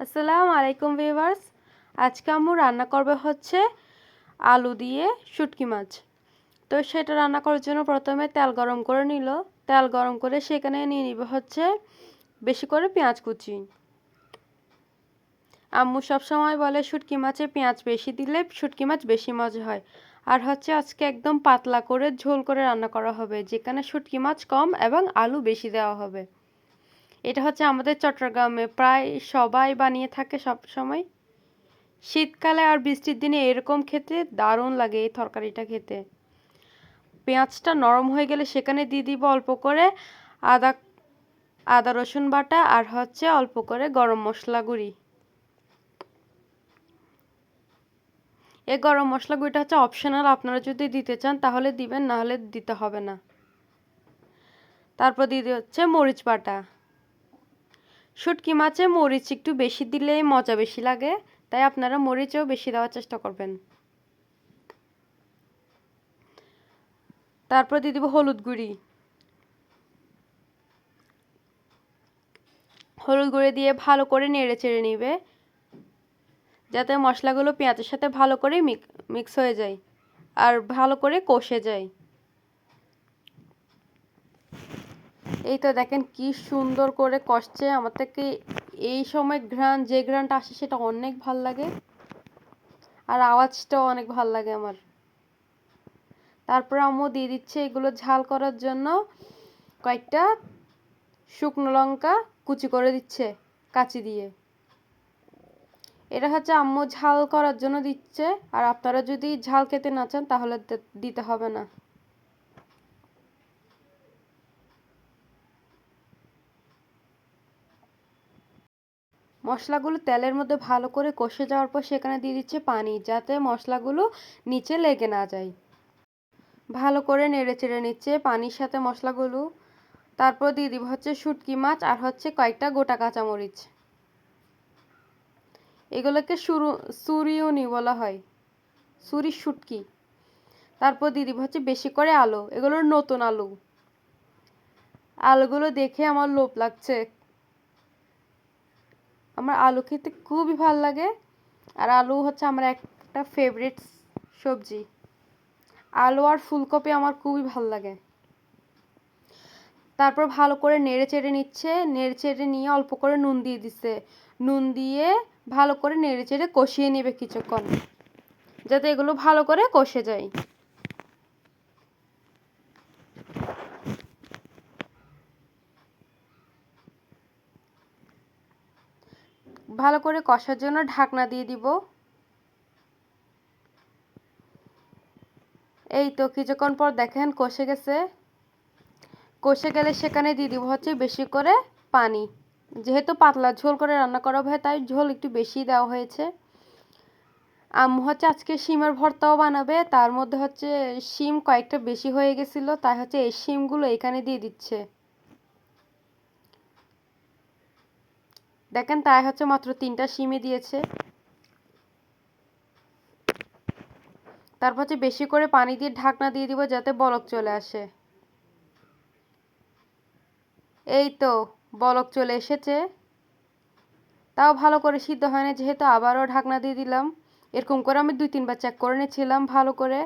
আসসালামু আলাইকুম ভিউয়ার্স। আজকে আম্মু রান্না করবে হচ্ছে আলু দিয়ে শুটকি মাছ। তো সেটা রান্না করার জন্য প্রথমে তেল গরম করে নিল। তেল গরম করে সেখানে নিয়ে নিবে হচ্ছে বেশি করে পেঁয়াজ কুচি। আম্মু সবসময় বলে শুটকি মাছে পেঁয়াজ বেশি দিলে শুটকি মাছ বেশি মজা হয়। আর হচ্ছে আজকে একদম পাতলা করে ঝোল করে রান্না করা হবে, যেখানে শুটকি মাছ কম এবং আলু বেশি দেওয়া হবে। এটা হচ্ছে আমাদের চট্টগ্রামে। প্রায় সবাই বানিয়ে থাকে সব সময়। শীতকালে আর বৃষ্টির দিনে এরকম খেতে দারুণ লাগে এই তরকারিটা খেতে। পেঁয়াজটা নরম হয়ে গেলে সেখানে দিয়ে দিব অল্প করে আদা আদা রসুন বাটা আর হচ্ছে অল্প করে গরম মশলা গুঁড়ি। এই গরম মশলা গুঁড়িটা হচ্ছে অপশনাল আপনারা যদি দিতে চান তাহলে দিবেন, নাহলে দিতে হবে না। তারপর দিয়ে হচ্ছে মরিচ বাটা। শুটকি মাছে মরিচ একটু বেশি দিলে মজা বেশি লাগে, তাই আপনারা মরিচও বেশি দেওয়ার চেষ্টা করবেন। তারপর দিয়ে দিব হলুদ গুঁড়ি। হলুদ গুঁড়ি দিয়ে ভালো করে নেড়ে চেড়ে নিবে, যাতে মশলাগুলো পেঁয়াজের সাথে ভালো করে মিক্স হয়ে যায়, আর ভালো করে কষে যায়। এই তো দেখেন কি সুন্দর করে কষছে। আমার থেকে এই সময় ঘ্রাণ, যে ঘ্রাণটা আসে সেটা অনেক ভালো লাগে। আর আওয়াজটাও অনেক ভালো লাগে আমার। তারপর আম্মু দিয়ে দিচ্ছে এগুলো ঝাল করার জন্য কয়েকটা শুকনো লঙ্কা কুচি করে দিচ্ছে কাচি দিয়ে। এটা হচ্ছে আম্মু ঝাল করার জন্য দিচ্ছে। আর আপনারা যদি ঝাল খেতে না চান তাহলে দিতে হবে না। মশলাগুলো তেলের মধ্যে ভালো করে কষে যাওয়ার পর সেখানে দিয়ে দিচ্ছে পানি, যাতে মশলাগুলো নিচে লেগে না যায়। ভালো করে নেড়ে চেড়ে নিচ্ছে পানির সাথে মশলাগুলো। তারপর দিয়ে দিব হচ্ছে শুটকি মাছ আর হচ্ছে কয়েকটা গোটা কাঁচামরিচ। এগুলোকে সুরু সুরিউনি বলা হয়। সুরি শুটকি। তারপর দিয়ে দিব হচ্ছে বেশি করে আলু, এগুলোর নতুন আলু। আলুগুলো দেখে আমার লোভ লাগছে। আমার আলু খেতে খুবই ভালো লাগে। আর আলু হচ্ছে আমার একটা ফেভারিট সবজি। আলু আর ফুলকপি আমার খুবই ভালো লাগে। তারপর ভালো করে নেড়ে চেড়ে নিচ্ছে, নেড়ে চেড়ে নিয়ে অল্প করে নুন দিয়ে দিচ্ছে। নুন দিয়ে ভালো করে নেড়ে চেড়ে কষিয়ে নেবে কিছুক্ষণ, যাতে এগুলো ভালো করে কষে যায়। ভালো করে কষার জন্য ঢাকনা দিয়ে দিব। এই তো কিছুক্ষণ পর দেখেন কষে গেছে। কষে গেলে সেখানে দিয়ে দিব হচ্ছে বেশি করে পানি। যেহেতু পাতলা ঝোল করে রান্না করা হয় তাই ঝোল একটু বেশি দেওয়া হয়েছে। আম্মু হচ্ছে আজকে শিমের ভর্তাও বানাবে, তার মধ্যে হচ্ছে শিম কয়েকটা বেশি হয়ে গেছিল, তাই হচ্ছে এই শিমগুলো এখানে দিয়ে দিচ্ছে। দেখেন, তাই হচ্ছে মাত্র তিনটা সিমে দিয়েছে। তারপর হচ্ছে বেশি করে পানি দিয়ে ঢাকনা দিয়ে দিব যাতে বলক চলে আসে। এই তো, বলক চলে এসেছে। তাও ভালো করে সিদ্ধ হয় না যেহেতু আবারও ঢাকনা দিয়ে দিলাম। এরকম করে আমি দুই, তিনবার চেক করে নিয়েছিলাম ভালো করে।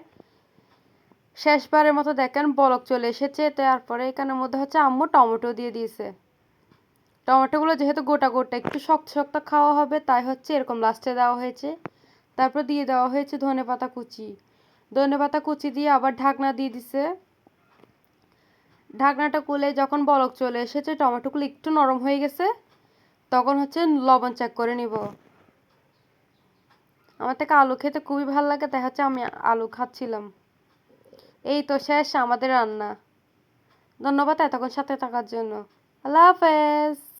শেষবারের মতো দেখেন, বলক চলে এসেছে। তারপরে এখানের মধ্যে হচ্ছে আম্মু টমেটো দিয়ে দিয়েছে। টমেটোগুলো যেহেতু গোটা গোটা একটু শক্ত শক্ত খাওয়া হবে, তাই হচ্ছে এরকম লাস্টে দেওয়া হয়েছে। তারপর দিয়ে দেওয়া হয়েছে ধনে পাতা কুচি। ধনে পাতা কুচি দিয়ে আবার ঢাকনা দিয়ে দিছে। ঢাকনাটা খুলে যখন বলক চলে এসেছে, টমেটোগুলো একটু নরম হয়ে গেছে, তখন হচ্ছে লবণ চেক করে নিব। আমার থেকে আলু খেতে খুবই ভালো লাগে, তাই হচ্ছে আমি আলু খাচ্ছিলাম। এই তো শেষ আমাদের রান্না। ধন্যবাদ এতক্ষণ সাথে থাকার জন্য। আল্লাহ হাফেজ।